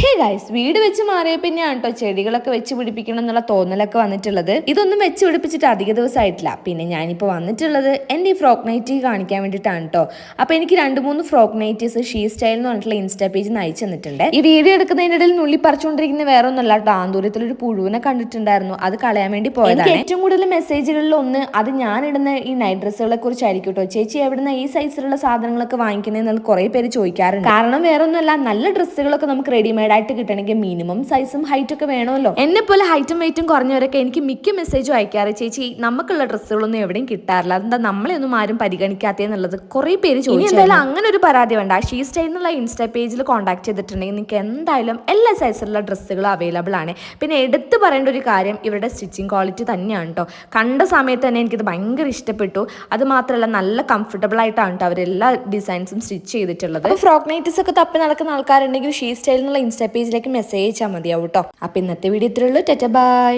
Hey guys വീട് വെച്ച് മാറിയ പിന്നെയാണ് കേട്ടോ ചെടികളൊക്കെ വെച്ച് പിടിപ്പിക്കണം എന്നുള്ള തോന്നലൊക്കെ വന്നിട്ടുള്ളത്. ഇതൊന്നും വെച്ച് പിടിപ്പിച്ചിട്ട് അധിക ദിവസമായിട്ടില്ല. പിന്നെ ഞാനിപ്പോൾ വന്നിട്ടുള്ളത് എന്റെ ഈ ഫ്രോക്ക് നൈറ്റി കാണിക്കാൻ വേണ്ടിയിട്ടാണ് കേട്ടോ അപ്പോൾ എനിക്ക് രണ്ട് മൂന്ന് ഫ്രോക്ക് നൈറ്റീസ് ഷീ സ്റ്റൈൽ എന്ന് പറഞ്ഞിട്ടുള്ള ഇൻസ്റ്റാ പേജ് നയിച്ചു തന്നിട്ടുണ്ട്. ഈ വീഡിയോ എടുക്കുന്നതിന്റെ എടുക്കുന്നതിനിടയിൽ നുള്ളി പറിച്ചുകൊണ്ടിരിക്കുന്ന വേറെ ഒന്നല്ല കേട്ടോ ആന്തൂര്യത്തിൽ ഒരു പുഴുവിനെ കണ്ടിട്ടുണ്ടായിരുന്നു. അത് കളയാൻ വേണ്ടി പോയതാണ്. ഏറ്റവും കൂടുതൽ മെസ്സേജുകളിൽ ഒന്ന് അത് ഇടുന്ന ഈ നൈറ്റ് ഡ്രസ്സുകളെ കുറിച്ചായിരിക്കും കേട്ടോ ചേച്ചി എവിടുന്ന ഈ സൈസിലുള്ള സാധനങ്ങളൊക്കെ വാങ്ങിക്കുന്നതെന്ന് കുറേ പേര് ചോദിക്കാറുണ്ട്. കാരണം വേറെ ഒന്നുമല്ല നല്ല ഡ്രസ്സുകളൊക്കെ നമുക്ക് റെഡിമെയ്ഡ് ആയിട്ട് കിട്ടണമെങ്കിൽ മിനിമം സൈസും ഹൈറ്റൊക്കെ വേണമല്ലോ. എന്നെ പോലെ ഹൈറ്റും വെയിറ്റും കുറഞ്ഞവരൊക്കെ എനിക്ക് മിക്ക മെസ്സേജും അയക്കാറ് ചേച്ചി നമുക്കുള്ള ഡ്രസ്സുകളൊന്നും എവിടെയും കിട്ടാറില്ല. അതെന്താ നമ്മളെ ഒന്നും ആരും പരിഗണിക്കാത്തതെന്നുള്ളത് കുറേ പേര് ചോദിച്ചു എന്തായാലും അങ്ങനെ ഒരു പരാതി വേണ്ട. ഷീ സ്റ്റൈൽ എന്നുള്ള ഇൻസ്റ്റാ പേജിൽ കോൺടാക്ട് ചെയ്തിട്ടുണ്ടെങ്കിൽ നിങ്ങൾക്ക് എന്തായാലും എല്ലാ സൈസിലുള്ള ഡ്രസ്സുകളും അവൈലബിൾ ആണ്. പിന്നെ എടുത്തു പറയേണ്ട ഒരു കാര്യം ഇവരുടെ സ്റ്റിച്ചിങ് ക്വാളിറ്റി തന്നെയാണ് കേട്ടോ കണ്ട സമയത്ത് തന്നെ എനിക്കിത് ഭയങ്കര ഇഷ്ടപ്പെട്ടു. അത് മാത്രമല്ല നല്ല കംഫർട്ടബിൾ ആയിട്ടാണ് കേട്ടോ അവരെല്ലാ ഡിസൈൻസും സ്റ്റിച്ച് ചെയ്തിട്ടുള്ളത്. ഫ്രോക്ക് നൈറ്റീസ് ഒക്കെ തപ്പി നടക്കുന്ന ആൾക്കാരുണ്ടെങ്കിൽ ഷീ സ്റ്റൈൽ എന്നുള്ള ഇൻസ്റ്റാ പേജിലേക്ക് മെസ്സേജ് അയച്ചാൽ മതിയാവും കേട്ടോ അപ്പോൾ ഇന്നത്തെ വീഡിയോ ഇത്രയുള്ളൂ ടെറ്റ ബൈ